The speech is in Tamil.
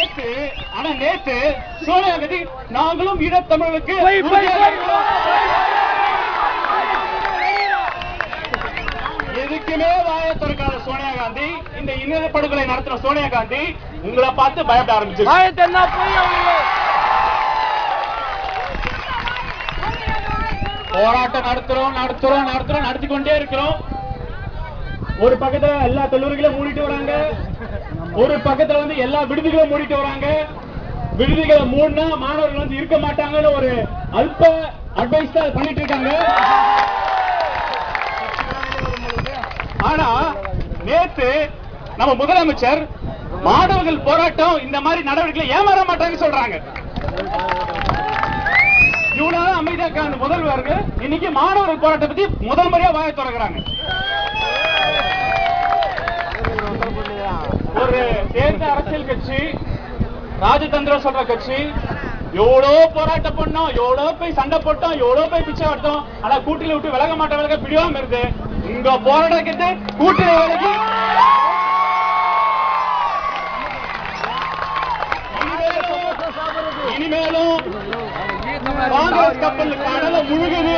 நேத்து ஆனா நேத்து சோனியா காந்தி நாங்களும். இருக்கிறோம். எதுக்குமே வாய திறக்காத சோனியா காந்தி இந்த இன படுகொலை நடத்தின சோனியா காந்தி உங்களை பார்த்து பயப்பட ஆரம்பிச்சு போராட்டம் நடத்துறோம் நடத்துறோம் நடத்துறோம் நடத்தி கொண்டே இருக்கிறோம் ஒரு பக்கத்துல எல்லா கல்லூரிகளும் ஒரு பக்கத்துல வந்து எல்லா விடுதிகளும் மூடிட்டு வராங்க. விடுதிகளை மூடினா மாணவர்கள் வந்து இருக்க மாட்டாங்கன்னு ஒரு அல்ப அட்வைஸ் தான் பண்ணிட்டு இருக்காங்க. ஆனா நேத்து நம்ம முதலமைச்சர் மாணவர்கள் போராட்டம் இந்த மாதிரி நடவடிக்கை ஏமாற மாட்டாங்கன்னு சொல்றாங்க. இவ்வளவு அமைதியா முதல்வர்கள். இன்னைக்கு மாணவர்கள் போராட்டத்தை பத்தி முதல் முறையா வாய தொடங்குறாங்க சேர்ந்த அரசியல் கட்சி ராஜதந்திரம் சொல்ற கட்சி எவ்வளோ போராட்டம் பண்ணோம் எவ்வளோ போய் சண்டை போட்டோம் எவ்வளோ போய் பிச்சை எடுத்தோம். ஆனா கூட்டில விட்டு விலக மாட்ட விலக பிடிவாம இருக்கு. உங்க போராட்டத்தை கூட்டில விலகி. இனிமேலும் காங்கிரஸ் கப்பல் கடலை முழுகுது